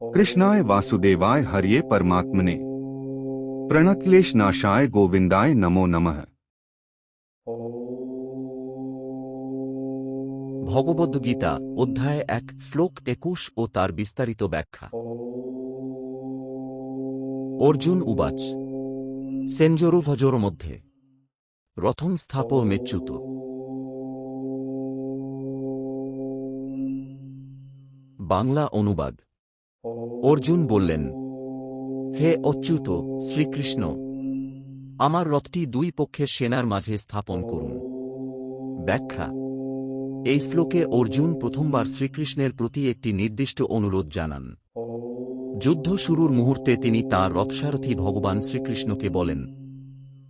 કૃષ્ણાય વાસુદેવાય હરિયે પરમાત્મને પ્રણક્લેશ નાશાય ગોવિંદાય નમો નમઃ ভগবদ্গীতা অধ্যায় এক, শ্লোক একুশ ও তার বিস্তারিত ব্যাখ্যা। অর্জুন উবাচ। সেঞ্জরু ভজর মধ্যে। রথং স্থাপ মেচ্যুত। বাংলা অনুবাদ। অর্জুন বললেন, হে অচ্যুত শ্রীকৃষ্ণ, আমার রথটি দুই পক্ষের সেনার মাঝে স্থাপন করুন। ব্যাখ্যা, এই শ্লোকে অর্জুন প্রথমবার শ্রীকৃষ্ণের প্রতি একটি নির্দিষ্ট অনুরোধ জানান। যুদ্ধ শুরুর মুহূর্তে তিনি তাঁর রথসারথী ভগবান শ্রীকৃষ্ণকে বলেন,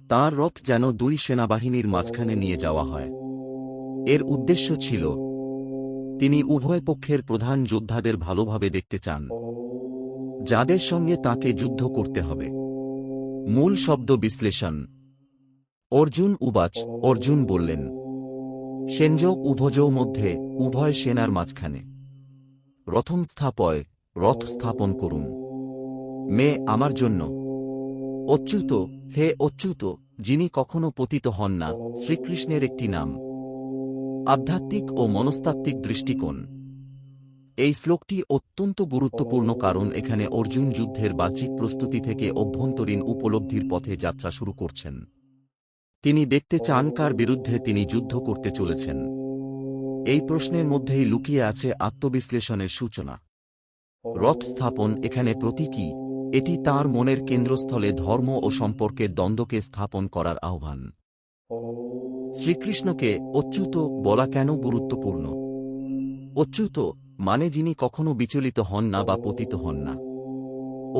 তাঁর রথ যেন দুই সেনাবাহিনীর মাঝখানে নিয়ে যাওয়া হয়। এর উদ্দেশ্য ছিল, তিনি উভয় পক্ষের প্রধান যোদ্ধাদের ভালোভাবে দেখতে চান। যাদের সঙ্গে তাকে যুদ্ধ করতে হবে। মূল শব্দ বিশ্লেষণ। অর্জুন উবাচ, অর্জুন বললেন, সেনজ উভজ মধ্যে, উভয় সেনার মাঝখানে। রথম স্থাপয়, রথ স্থাপন করুন। মে, আমার জন্য। অচ্যুত, হে অচ্যুত, যিনি কখনো পতিত হন না, শ্রীকৃষ্ণের একটি নাম। আধ্যাত্মিক ও মনস্তাত্ত্বিক দৃষ্টিকোণ। এই শ্লোকটি অত্যন্ত গুরুত্বপূর্ণ কারণ এখানে অর্জুন যুদ্ধের বাহ্যিক প্রস্তুতি থেকে অভ্যন্তরীণ উপলব্ধির পথে যাত্রা শুরু করছেন। তিনি দেখতে চান কার বিরুদ্ধে তিনি যুদ্ধ করতে চলেছেন। এই প্রশ্নের মধ্যেই লুকিয়ে আছে আত্মবিশ্লেষণের সূচনা। রথ স্থাপন এখানে প্রতীকী, এটি তার মনের কেন্দ্রস্থলে ধর্ম ও সম্পর্কের দ্বন্দ্বকে স্থাপন করার আহ্বান। শ্রীকৃষ্ণকে অচ্যুত বলা কেন গুরুত্বপূর্ণ? অচ্যুত মানে যিনি কখনো বিচলিত হন না বা পতিত হন না।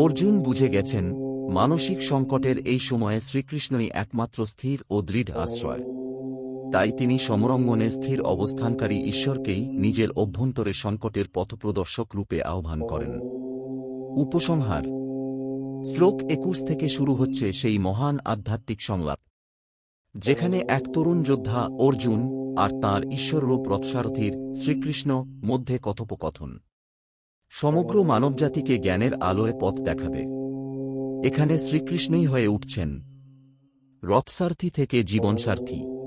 অর্জুন বুঝে গেছেন, মানসিক সংকটের এই সময়ে শ্রীকৃষ্ণই একমাত্র স্থির ও দৃঢ় আশ্রয়। তাই তিনি সমরঙ্গনে স্থির অবস্থানকারী ঈশ্বরকেই নিজের অভ্যন্তরে সংকটের পথপ্রদর্শক রূপে আহ্বান করেন। উপসংহার। শ্লোক একুশ থেকে শুরু হচ্ছে সেই মহান আধ্যাত্মিক সংলাপ। যেখানে এক তরুণ যোদ্ধা অর্জুন আর তাঁর ঈশ্বররূপ রথসারথীর শ্রীকৃষ্ণ মধ্যে কথোপকথন। সমগ্র মানবজাতিকে জ্ঞানের আলোয় পথ দেখাবে। এখানে শ্রীকৃষ্ণই হয়ে উঠছেন। রথসার্থী থেকে জীবনসারথী।